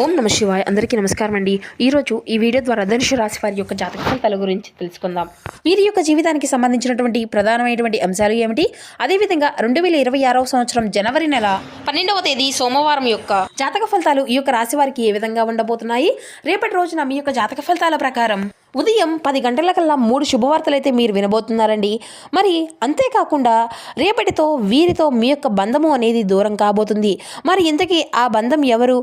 ఓం నమ శివాయ్. అందరికీ నమస్కారం అండి. ఈరోజు ఈ వీడియో ద్వారా ధనుషు రాశి వారి యొక్క జాతక ఫలితాల గురించి తెలుసుకుందాం. వీరి యొక్క జీవితానికి సంబంధించినటువంటి ప్రధానమైనటువంటి అంశాలు ఏమిటి? అదేవిధంగా రెండు వేల ఇరవై ఆరవ సంవత్సరం జనవరి నెల పన్నెండవ తేదీ సోమవారం యొక్క జాతక ఫలితాలు ఈ యొక్క రాశి వారికి ఏ విధంగా ఉండబోతున్నాయి? రేపటి రోజున మీ యొక్క జాతక ఫలితాల ప్రకారం ఉదయం పది గంటలకల్లా మూడు శుభవార్తలైతే మీరు వినబోతున్నారండి. మరి అంతేకాకుండా రేపటితో వీరితో మీ యొక్క బంధము అనేది దూరం కాబోతుంది. మరి ఇంతకీ ఆ బంధం ఎవరు?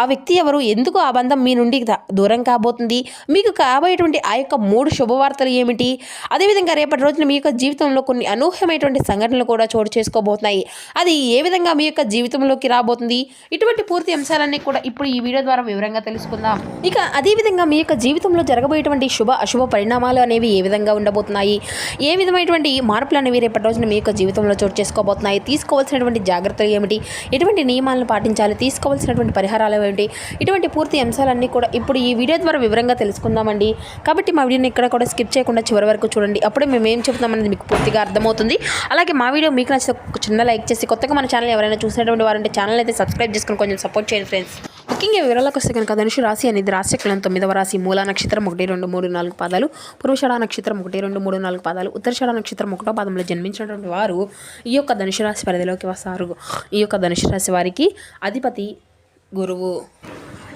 ఆ వ్యక్తి ఎవరు? ఎందుకు ఆ బంధం మీ నుండి దూరం కాబోతుంది? మీకు కాబోయేటువంటి ఆ యొక్క మూడు శుభవార్తలు ఏమిటి? అదేవిధంగా రేపటి రోజున మీ యొక్క జీవితంలో కొన్ని అనూహ్యమైనటువంటి సంఘటనలు కూడా చోటు చేసుకోబోతున్నాయి. అది ఏ విధంగా మీ యొక్క జీవితంలోకి రాబోతుంది? ఇటువంటి పూర్తి అంశాలన్నీ కూడా ఇప్పుడు ఈ వీడియో ద్వారా వివరంగా తెలుసుకుందాం. ఇక అదేవిధంగా మీ యొక్క జీవితంలో జరగబోయేటువంటి శుభ అశుభ పరిణామాలు అనేవి ఏ విధంగా ఉండబోతున్నాయి? ఏ విధమైనటువంటి మార్పులు అనేవి రేపటి రోజున మీ యొక్క జీవితంలో చోటు చేసుకోబోతున్నాయి? తీసుకోవాల్సినటువంటి జాగ్రత్తలు ఏమిటి? ఎటువంటి నియమాలను పాటించాలి? తీసుకోవాల్సినటువంటి పరిహారాలు ఏమిటి? ఇటువంటి పూర్తి అంశాలన్నీ కూడా ఇప్పుడు ఈ వీడియో ద్వారా వివరంగా తెలుసుకుందామండి. కాబట్టి మా వీడియోని ఇక్కడ కూడా స్కిప్ చేయకుండా చివరి వరకు చూడండి. అప్పుడే మేము ఏం చెప్తామనేది మీకు పూర్తిగా అర్థమవుతుంది. అలాగే మా వీడియో మీకు నచ్చితే చిన్న లైక్ చేసి కొత్తగా మన ఛానల్ ఎవరైనా చూసినటువంటి వారంటే ఛానల్ అయితే సబ్స్క్రైబ్ చేసుకుని కొంచెం సపోర్ట్ చేయండి ఫ్రెండ్స్. ముఖ్యంగా వివరాలకు వస్తే కనుక ధనుషు రాశి అనేది రాశిచక్రం తొమ్మిదవ రాశి మూల నక్షత్రం ఒకటి రెండు మూడు నాలుగు పాదాలు. పూర్వషాఢ నక్షత్రం ఒకటి రెండు మూడు నాలుగు పాదాలు. ఉత్తరషడ నక్షత్రం ఒకటో పాదంలో జన్మించినటువంటి వారు ఈ యొక్క ధనుషు రాశి పరిధిలోకి వస్తారు. ఈ యొక్క ధనుషు రాశి వారికి అధిపతి గురువు.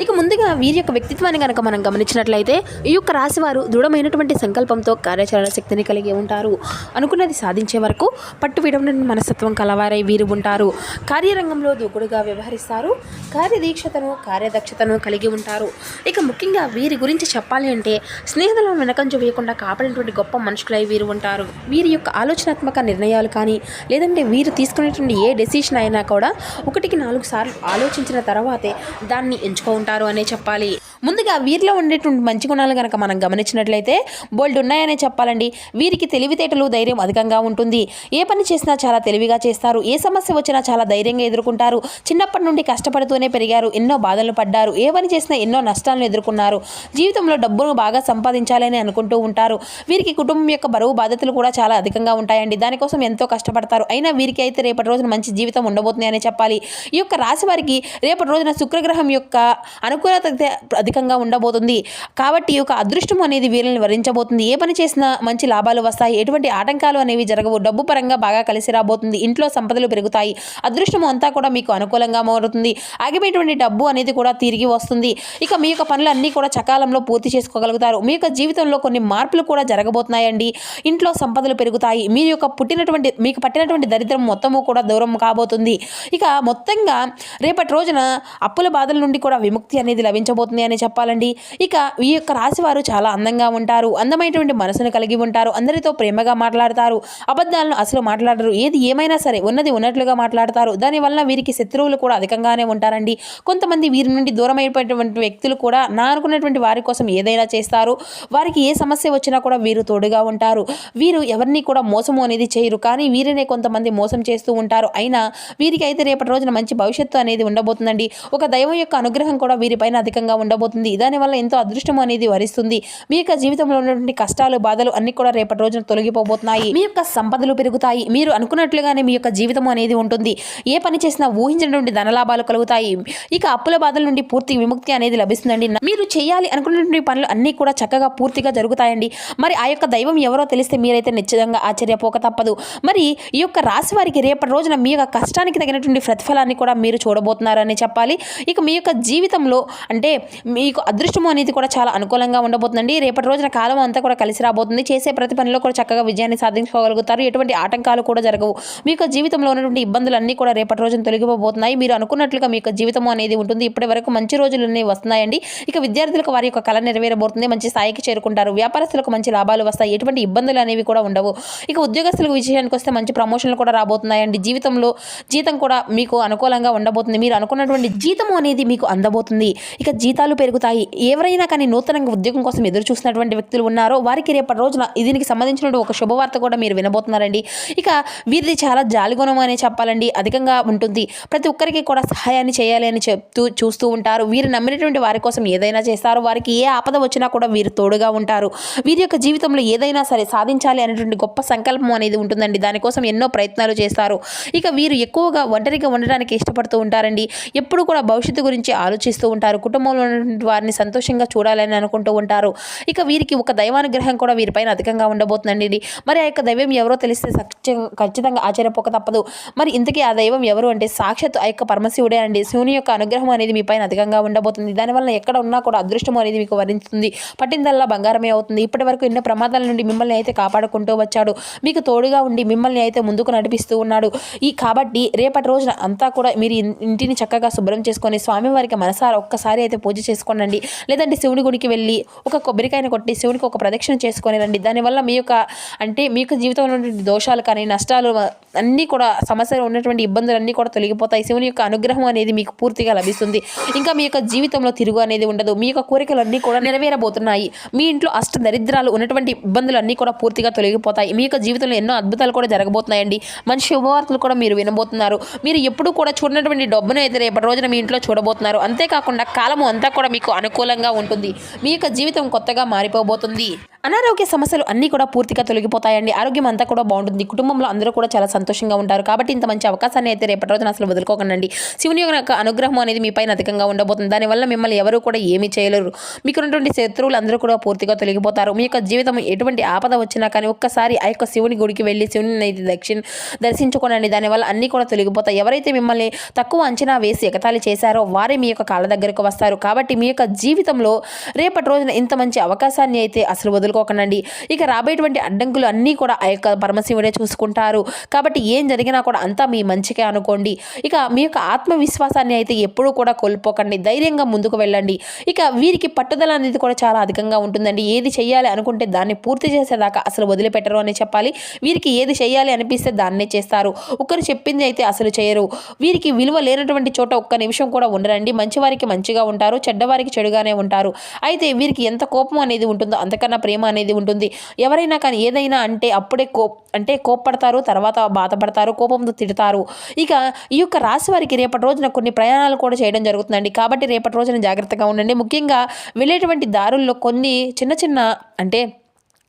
ఇక ముందుగా వీరి యొక్క వ్యక్తిత్వాన్ని కనుక మనం గమనించినట్లయితే ఈ యొక్క రాశివారు దృఢమైనటువంటి సంకల్పంతో కార్యాచరణ శక్తిని కలిగి ఉంటారు. అనుకున్నది సాధించే వరకు పట్టు విడవని మనస్తత్వం కలవారై వీరు ఉంటారు. కార్యరంగంలో దూకుడుగా వ్యవహరిస్తారు. కార్యదీక్షతను కార్యదక్షతను కలిగి ఉంటారు. ఇక ముఖ్యంగా వీరి గురించి చెప్పాలి అంటే స్నేహితులను వెనకంజ వేయకుండా కాపాడినటువంటి గొప్ప మనుషులై వీరు ఉంటారు. వీరి యొక్క ఆలోచనాత్మక నిర్ణయాలు కానీ లేదంటే వీరు తీసుకునేటువంటి ఏ డెసిషన్ అయినా కూడా ఒకటికి నాలుగు సార్లు ఆలోచించిన తర్వాతే దాన్ని ఎంచుకుంటారు అనే చెప్పాలి. ముందుగా వీరిలో ఉండేటువంటి మంచి గుణాలు కనుక మనం గమనించినట్లయితే బోల్డ్ ఉన్నాయనే చెప్పాలండి. వీరికి తెలివితేటలు ధైర్యం అధికంగా ఉంటుంది. ఏ పని చేసినా చాలా తెలివిగా చేస్తారు. ఏ సమస్య వచ్చినా చాలా ధైర్యంగా ఎదుర్కొంటారు. చిన్నప్పటి నుండి కష్టపడుతూనే పెరిగారు. ఎన్నో బాధలు పడ్డారు. ఏ పని చేసినా ఎన్నో నష్టాలను ఎదుర్కొన్నారు. జీవితంలో డబ్బును బాగా సంపాదించాలని అనుకుంటూ ఉంటారు. వీరికి కుటుంబం యొక్క బరువు బాధ్యతలు కూడా చాలా అధికంగా ఉంటాయండి. దానికోసం ఎంతో కష్టపడతారు. అయినా వీరికి అయితే రేపటి రోజున మంచి జీవితం ఉండబోతుంది అని చెప్పాలి. ఈ యొక్క రాశి వారికి రేపటి రోజున శుక్రగ్రహం యొక్క అనుకూలత అధికంగా ఉండబోతుంది. కాబట్టి ఈ యొక్క అదృష్టం అనేది వీరిని వరించబోతుంది. ఏ పని చేసినా మంచి లాభాలు వస్తాయి. ఎటువంటి ఆటంకాలు అనేవి జరగవు. డబ్బు పరంగా బాగా కలిసి రాబోతుంది. ఇంట్లో సంపదలు పెరుగుతాయి. అదృష్టం అంతా కూడా మీకు అనుకూలంగా మారుతుంది. ఆగిపోయినటువంటి డబ్బు అనేది కూడా తిరిగి వస్తుంది. ఇక మీ యొక్క పనులు అన్నీ కూడా చకాలంలో పూర్తి చేసుకోగలుగుతారు. మీ యొక్క జీవితంలో కొన్ని మార్పులు కూడా జరగబోతున్నాయండి. ఇంట్లో సంపదలు పెరుగుతాయి. మీ యొక్క పుట్టినటువంటి మీకు పట్టినటువంటి దరిద్రం మొత్తము కూడా దూరం కాబోతుంది. ఇక మొత్తంగా రేపటి రోజున అప్పుల బాధల నుండి కూడా విముక్తి అనేది లభించబోతుంది అని చెప్పాలండి. ఇక ఈ యొక్క రాశి వారు చాలా అందంగా ఉంటారు. అందమైనటువంటి మనసును కలిగి ఉంటారు. అందరితో ప్రేమగా మాట్లాడతారు. అబద్ధాలను అసలు మాట్లాడరు. ఏది ఏమైనా సరే ఉన్నది ఉన్నట్లుగా మాట్లాడతారు. దానివల్ల వీరికి శత్రువులు కూడా అధికంగానే ఉంటారండి. కొంతమంది వీరి నుండి దూరం అయిపోయినటువంటి వ్యక్తులు కూడా నా అనుకున్నటువంటి వారి కోసం ఏదైనా చేస్తారు. వారికి ఏ సమస్య వచ్చినా కూడా వీరు తోడుగా ఉంటారు. వీరు ఎవరిని కూడా మోసము అనేది చేయరు. కానీ వీరినే కొంతమంది మోసం చేస్తూ ఉంటారు. అయినా వీరికి అయితే రేపటి రోజున మంచి భవిష్యత్తు అనేది ఉండబోతుందండి. ఒక దైవం యొక్క అనుగ్రహం కూడా వీరిపైన అధికంగా ఉండబోతుంది. దానివల్ల ఎంతో అదృష్టం అనేది వరిస్తుంది. మీ యొక్క జీవితంలో ఉన్నటువంటి కష్టాలు బాధలు అన్ని కూడా రేపటి రోజున తొలగిపోబోతున్నాయి. మీ యొక్క సంపదలు పెరుగుతాయి. మీరు అనుకున్నట్లుగానే మీ యొక్క జీవితం అనేది ఉంటుంది. ఏ పని చేసినా ఊహించినటువంటి ధనలాభాలు కలుగుతాయి. ఇక అప్పుల బాధల నుండి పూర్తి విముక్తి అనేది లభిస్తుందండి. మీరు చేయాలి అనుకున్నటువంటి పనులు అన్నీ కూడా చక్కగా పూర్తిగా జరుగుతాయండి. మరి ఆ యొక్క దైవం ఎవరో తెలిస్తే మీరైతే నిశ్చితంగా ఆశ్చర్యపోక తప్పదు. మరి ఈ యొక్క రాశి వారికి రేపటి రోజున మీ యొక్క కష్టానికి తగినటువంటి ప్రతిఫలాన్ని కూడా మీరు చూడబోతున్నారని చెప్పాలి. ఇక మీ యొక్క జీవితంలో అంటే మీకు అదృష్టము అనేది కూడా చాలా అనుకూలంగా ఉండబోతుందండి. రేపటి రోజున కాలం అంతా కూడా కలిసి రాబోతుంది. చేసే ప్రతి పనిలో కూడా చక్కగా విజయాన్ని సాధించుకోగలుగుతారు. ఎటువంటి ఆటంకాలు కూడా జరగవు. మీకు జీవితంలో ఉన్నటువంటి ఇబ్బందులన్నీ కూడా రేపటి రోజున తొలగిపోబోతున్నాయి. మీరు అనుకున్నట్లుగా మీకు జీవితం అనేది ఉంటుంది. ఇప్పటి వరకు మంచి రోజులు అనేవి వస్తున్నాయండి. ఇక విద్యార్థులకు వారి యొక్క కళ నెరవేరబోతుంది. మంచి స్థాయికి చేరుకుంటారు. వ్యాపారస్తులకు మంచి లాభాలు వస్తాయి. ఎటువంటి ఇబ్బందులు అనేవి కూడా ఉండవు. ఇక ఉద్యోగస్తులకు విషయానికి వస్తే మంచి ప్రమోషన్లు కూడా రాబోతున్నాయండి. జీవితంలో జీతం కూడా మీకు అనుకూలంగా ఉండబోతుంది. మీరు అనుకున్నటువంటి జీతం అనేది మీకు అందబోతుంది. ఇక జీతాలు పెరుగుతాయి. ఎవరైనా కానీ నూతనంగా ఉద్యోగం కోసం ఎదురు చూసినటువంటి వ్యక్తులు ఉన్నారో వారికి రేపటి రోజున దీనికి సంబంధించిన ఒక శుభవార్త కూడా మీరు వినబోతున్నారండి. ఇక వీరిది చాలా జాలిగుణం అనే చెప్పాలండి. అధికంగా ఉంటుంది. ప్రతి ఒక్కరికి కూడా సహాయాన్ని చేయాలి అని చెప్తూ చూస్తూ ఉంటారు. వీరు నమ్మినటువంటి వారి కోసం ఏదైనా చేస్తారు. వారికి ఏ ఆపద వచ్చినా కూడా వీరు తోడుగా ఉంటారు. వీరి యొక్క జీవితంలో ఏదైనా సరే సాధించాలి అనేటువంటి గొప్ప సంకల్పం అనేది ఉంటుందండి. దానికోసం ఎన్నో ప్రయత్నాలు చేస్తారు. ఇక వీరు ఎక్కువగా ఒంటరిగా ఉండడానికి ఇష్టపడుతూ ఉంటారండి. ఎప్పుడు కూడా భవిష్యత్తు గురించి ఆలోచిస్తూ కనిపిస్తూ ఉంటారు. కుటుంబంలో ఉన్నటువంటి వారిని సంతోషంగా చూడాలని అనుకుంటూ ఉంటారు. ఇక వీరికి ఒక దైవానుగ్రహం కూడా వీరిపైన అధికంగా ఉండబోతుందండి మరి ఆ యొక్క దైవం ఎవరో తెలిస్తే ఖచ్చితంగా ఆశ్చర్యపోక తప్పదు. మరి ఇంతకీ ఆ దైవం ఎవరు అంటే సాక్షాత్ ఆ యొక్క పరమశివుడే అండి. శివుని యొక్క అనుగ్రహం అనేది మీ పైన అధికంగా ఉండబోతుంది. దానివల్ల ఎక్కడ ఉన్నా కూడా అదృష్టం అనేది మీకు వరించుతుంది పట్టిందల్లా బంగారమే అవుతుంది. ఇప్పటి వరకు ఎన్నో ప్రమాదాల నుండి మిమ్మల్ని అయితే కాపాడుకుంటూ వచ్చాడు. మీకు తోడుగా ఉండి మిమ్మల్ని అయితే ముందుకు నడిపిస్తూ ఉన్నాడు. ఈ కాబట్టి రేపటి రోజున అంతా కూడా మీరు ఇంటిని చక్కగా శుభ్రం చేసుకొని స్వామివారికి మనసా ఒక్కసారి అయితే పూజ చేసుకోనండి. లేదంటే శివుని గుడికి వెళ్ళి ఒక కొబ్బరికాయను కొట్టి శివునికి ఒక ప్రదక్షిణ చేసుకొని రండి. దానివల్ల మీ యొక్క అంటే మీ యొక్క జీవితంలో ఉన్నటువంటి దోషాలు కానీ నష్టాలు అన్నీ కూడా సమస్యలు ఉన్నటువంటి ఇబ్బందులు అన్నీ కూడా తొలగిపోతాయి. శివుని యొక్క అనుగ్రహం అనేది మీకు పూర్తిగా లభిస్తుంది. ఇంకా మీ యొక్క జీవితంలో తిరుగు అనేది ఉండదు. మీ యొక్క కోరికలు అన్నీ కూడా నెరవేరబోతున్నాయి. మీ ఇంట్లో అష్ట దరిద్రాలు ఉన్నటువంటి ఇబ్బందులు అన్నీ కూడా పూర్తిగా తొలగిపోతాయి. మీ యొక్క జీవితంలో ఎన్నో అద్భుతాలు కూడా జరగబోతున్నాయండి. మంచి శుభవార్తలు కూడా మీరు వినబోతున్నారు. మీరు ఎప్పుడు కూడా చూడనటువంటి డబ్బును అయితే రేపటి రోజున మీ ఇంట్లో చూడబోతున్నారు. అంతేకాకుండా కాలము అంతా కూడా మీకు అనుకూలంగా ఉంటుంది. మీ యొక్క జీవితం కొత్తగా మారిపోబోతుంది. అనారోగ్య సమస్యలు అన్నీ కూడా పూర్తిగా తొలగిపోతాయండి. ఆరోగ్యం అంతా కూడా బాగుంటుంది. కుటుంబంలో అందరూ కూడా చాలా సంతోషంగా ఉంటారు. కాబట్టి ఇంత మంచి అవకాశాన్ని అయితే రేపటి రోజున అసలు వదులుకోకండి శివుని యొక్క అనుగ్రహం అనేది మీ పైన అధికంగా ఉండబోతుంది. దానివల్ల మిమ్మల్ని ఎవరు కూడా ఏమీ చేయలేరు. మీకున్నటువంటి శత్రువులు అందరూ కూడా పూర్తిగా తొలగిపోతారు. మీ యొక్క జీవితం ఎటువంటి ఆపద వచ్చినా కానీ ఒక్కసారి ఆ యొక్క శివుని గుడికి వెళ్ళి శివుని అయితే దక్షిణ దర్శించుకోనండి. దానివల్ల అన్నీ కూడా తొలగిపోతాయి. ఎవరైతే మిమ్మల్ని తక్కువ అంచనా వేసి ఎగతాళి చేశారో వారే మీ యొక్క కాళ్ళ దగ్గరకు వస్తారు. కాబట్టి మీ యొక్క జీవితంలో రేపటి రోజున ఇంత మంచి అవకాశాన్ని అయితే అసలు వదులుకోకండి ఇక రాబోయేటువంటి అడ్డంకులు అన్నీ కూడా ఆ యొక్క పరమశివుడే చూసుకుంటారు. కాబట్టి ఏం జరిగినా కూడా అంతా మీ మంచికే అనుకోండి. ఇక మీ యొక్క ఆత్మవిశ్వాసాన్ని అయితే ఎప్పుడూ కూడా కోల్పోకండి. ధైర్యంగా ముందుకు వెళ్ళండి. ఇక వీరికి పట్టుదల అనేది కూడా చాలా అధికంగా ఉంటుందండి. ఏది చేయాలి అనుకుంటే దాన్ని పూర్తి చేసేదాకా అసలు వదిలిపెట్టరు అని చెప్పాలి. వీరికి ఏది చేయాలి అనిపిస్తే దాన్నే చేస్తారు. ఒకరు చెప్పింది అయితే అసలు చేయరు. వీరికి విలువ లేనటువంటి చోట ఒక్క నిమిషం కూడా ఉండరండి. మంచివారికి మంచిగా ఉంటారు చెడ్డవారికి చెడుగానే ఉంటారు. అయితే వీరికి ఎంత కోపం అనేది ఉంటుందో అంతకన్నా ప్రేమ అనేది ఉంటుంది. ఎవరైనా కానీ ఏదైనా అంటే అప్పుడే కో అంటే కోప్పడతారు తర్వాత బాధపడతారు కోపంతో తిడతారు. ఇక ఈ యొక్క రాశి వారికి రేపటి రోజున కొన్ని ప్రయాణాలు కూడా చేయడం జరుగుతుందండి. కాబట్టి రేపటి రోజున జాగ్రత్తగా ఉండండి. ముఖ్యంగా వెళ్ళేటువంటి దారుల్లో కొన్ని చిన్న చిన్న అంటే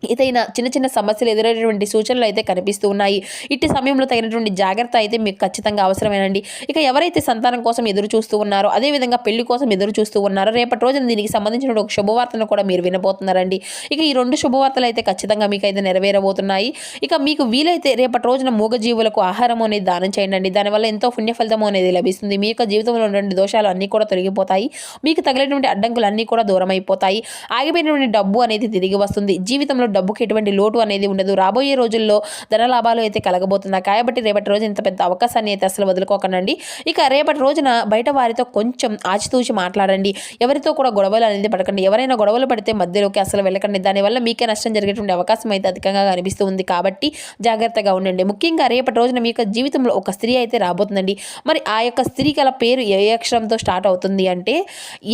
ఏదైనా చిన్న చిన్న సమస్యలు ఎదురైనటువంటి సూచనలు అయితే కనిపిస్తూ ఉన్నాయి. ఇట్టి సమయంలో తగినటువంటి జాగ్రత్త అయితే మీకు ఖచ్చితంగా అవసరమేనండి. ఇక ఎవరైతే సంతానం కోసం ఎదురు చూస్తూ ఉన్నారో అదేవిధంగా పెళ్ళి కోసం ఎదురు చూస్తూ ఉన్నారో రేపటి రోజున దీనికి సంబంధించిన ఒక శుభవార్తను కూడా మీరు వినబోతున్నారండి. ఇక ఈ రెండు శుభవార్తలు అయితే ఖచ్చితంగా మీకు అయితే నెరవేరబోతున్నాయి. ఇక మీకు వీలైతే రేపటి రోజున మూగజీవులకు ఆహారం అనేది దానం చేయండి దానివల్ల ఎంతో పుణ్య ఫలితం అనేది లభిస్తుంది. మీ యొక్క జీవితంలో ఉన్నటువంటి దోషాలు అన్నీ కూడా తొలగిపోతాయి. మీకు తగిలినటువంటి అడ్డంకులు అన్నీ కూడా దూరం అయిపోతాయి ఆగిపోయినటువంటి డబ్బు అనేది తిరిగి వస్తుంది. జీవితంలో డబ్బుకి ఎటువంటి లోటు అనేది ఉండదు. రాబోయే రోజుల్లో ధన లాభాలు అయితే కలగబోతున్నాయి. కాబట్టి రేపటి రోజు ఇంత పెద్ద అవకాశాన్ని అయితే అసలు వదులుకోకండి ఇక రేపటి రోజున బయట వారితో కొంచెం ఆచితూచి మాట్లాడండి. ఎవరితో కూడా గొడవలు అనేది పడకండి. ఎవరైనా గొడవలు పడితే మధ్యలోకి అసలు వెళ్ళకండి. దానివల్ల మీకే నష్టం జరిగేటువంటి అవకాశం అయితే అధికంగా కనిపిస్తుంది కాబట్టి జాగ్రత్తగా ఉండండి. ముఖ్యంగా రేపటి రోజున మీ యొక్క జీవితంలో ఒక స్త్రీ అయితే రాబోతుందండి. మరి ఆ యొక్క స్త్రీ గల పేరు ఏ అక్షరంతో స్టార్ట్ అవుతుంది అంటే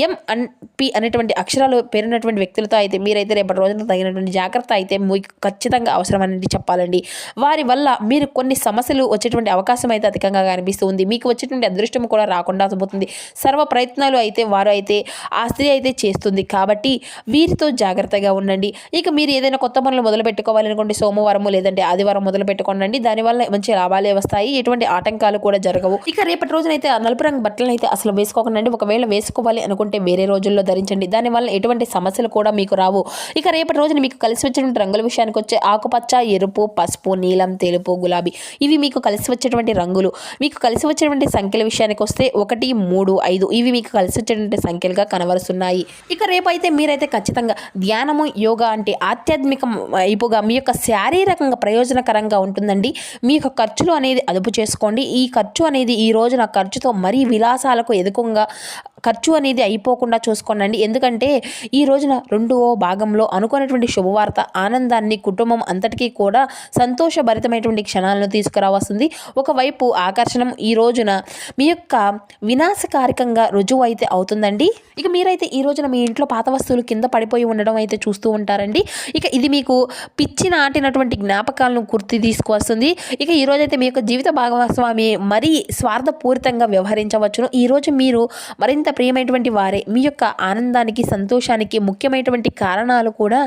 ఎం అన్ పి అనేటువంటి అక్షరాలు పేరున్నటువంటి వ్యక్తులతో అయితే మీరైతే రేపటి రోజున తగినటువంటి జాగ్రత్త అయితే మీకు ఖచ్చితంగా అవసరం అనేది చెప్పాలండి. వారి వల్ల మీరు కొన్ని సమస్యలు వచ్చేటువంటి అవకాశం అయితే అధికంగా కనిపిస్తుంది. మీకు వచ్చేటువంటి అదృష్టం కూడా రాకుండా పోతుంది. సర్వ ప్రయత్నాలు అయితే వారు అయితే ఆ స్త్రీ అయితే చేస్తుంది. కాబట్టి వీరితో జాగ్రత్తగా ఉండండి. ఇక మీరు ఏదైనా కొత్త పనులు మొదలు పెట్టుకోవాలనుకోండి సోమవారము లేదంటే ఆదివారం మొదలు పెట్టుకోండి దానివల్ల మంచి లాభాలే వస్తాయి. ఎటువంటి ఆటంకాలు కూడా జరగవు. ఇక రేపటి రోజునైతే నలుపు రంగు బట్టలను అయితే అసలు వేసుకోకండి ఒకవేళ వేసుకోవాలి అనుకుంటే వేరే రోజుల్లో ధరించండి. దానివల్ల ఎటువంటి సమస్యలు కూడా మీకు రావు. ఇక రేపటి రోజున మీకు కలిసి సంబంధించినటువంటి రంగుల విషయానికి వచ్చే ఆకుపచ్చ ఎరుపు పసుపు నీలం తెలుపు గులాబీ ఇవి మీకు కలిసి వచ్చేటువంటి రంగులు. మీకు కలిసి వచ్చేటువంటి సంఖ్యల విషయానికి వస్తే ఒకటి మూడు ఐదు ఇవి మీకు కలిసి వచ్చేటువంటి సంఖ్యలుగా కనబరుస్తున్నాయి. ఇక రేపైతే మీరైతే ఖచ్చితంగా ధ్యానము యోగా అంటే ఆధ్యాత్మిక వైపుగా మీ యొక్క శారీరకంగా ప్రయోజనకరంగా ఉంటుందండి. మీ యొక్క ఖర్చులు అనేది అదుపు చేసుకోండి. ఈ ఖర్చు అనేది ఈ రోజున ఖర్చుతో మరీ విలాసాలకు ఎదుకుంగా ఖర్చు అనేది అయిపోకుండా చూసుకోనండి. ఎందుకంటే ఈ రోజున రెండవ భాగంలో అనుకున్నటువంటి శుభవార్త ఆనందాన్ని కుటుంబం అంతటికీ కూడా సంతోషభరితమైనటువంటి క్షణాలను తీసుకురావస్తుంది ఒకవైపు ఆకర్షణం ఈ రోజున మీ యొక్క వినాశకారికంగా రుజువు అయితే అవుతుందండి. ఇక మీరైతే ఈ రోజున మీ ఇంట్లో పాత వస్తువులు కింద పడిపోయి ఉండడం అయితే చూస్తూ ఉంటారండి. ఇక ఇది మీకు పిచ్చి నాటినటువంటి జ్ఞాపకాలను గుర్తు తీసుకువస్తుంది. ఇక ఈ మీ యొక్క జీవిత భాగస్వామి మరీ స్వార్థపూరితంగా వ్యవహరించవచ్చును. ఈరోజు మీరు మరింత అత్యంత ప్రియమైనటువంటి వారే. మీ యొక్క ఆనందానికి సంతోషానికి ముఖ్యమైనటువంటి కారణాలు కూడా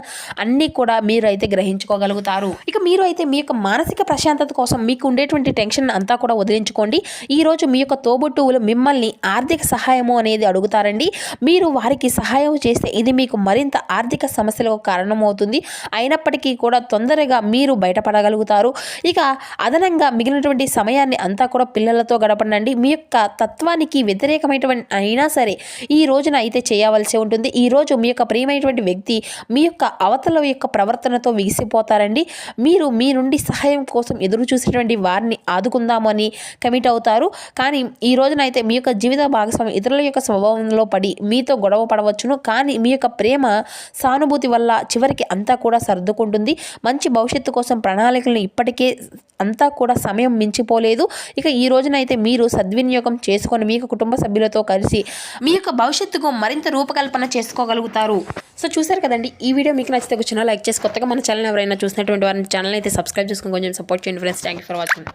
అన్నీ కూడా మీరు అయితే గ్రహించుకోగలుగుతారు. ఇక మీరు అయితే మీ యొక్క మానసిక ప్రశాంతత కోసం మీకు ఉండేటువంటి టెన్షన్ అంతా కూడా వదిలించుకోండి. ఈరోజు మీ యొక్క తోబుట్టువులు మిమ్మల్ని ఆర్థిక సహాయము అనేది అడుగుతారండి. మీరు వారికి సహాయం చేస్తే ఇది మీకు మరింత ఆర్థిక సమస్యలకు కారణమవుతుంది. అయినప్పటికీ కూడా తొందరగా మీరు బయటపడగలుగుతారు. ఇక అదనంగా మిగిలినటువంటి సమయాన్ని అంతా కూడా పిల్లలతో గడపండి మీ యొక్క తత్వానికి వ్యతిరేకమైనటువంటి అయినా సరే ఈ రోజున అయితే చేయవలసి ఉంటుంది. ఈరోజు మీ యొక్క ప్రియమైనటువంటి వ్యక్తి మీ యొక్క అవతల యొక్క ప్రవర్తనతో విగిసిపోతారండి మీరు మీ నుండి సహాయం కోసం ఎదురు చూసేటువంటి వారిని ఆదుకుందామని కమిట్ అవుతారు. కానీ ఈ రోజున అయితే మీ యొక్క జీవిత భాగస్వామి ఇతరుల యొక్క స్వభావంలో పడి మీతో గొడవ పడవచ్చును. కానీ మీ యొక్క ప్రేమ సానుభూతి వల్ల చివరికి అంతా కూడా సర్దుకుంటుంది. మంచి భవిష్యత్తు కోసం ప్రణాళికలను ఇప్పటికే అంతా కూడా సమయం మించిపోలేదు. ఇక ఈ రోజునైతే మీరు సద్వినియోగం చేసుకొని మీ యొక్క కుటుంబ సభ్యులతో కలిసి మీ యొక్క భవిష్యత్తుకు మరింత రూపకల్పన చేసుకోగలుగుతారు. సో చూసారు కదండి ఈ వీడియో మీకు నచ్చితే కూర్చున్నా లైక్ చేసి కొత్తగా మన ఛానల్ ఎవరైనా చూసినటువంటి వారిని ఛానల్ అయితే సబ్స్క్రైబ్ చేసుకొని కొంచెం సపోర్ట్ చేయండి friends thank you for watching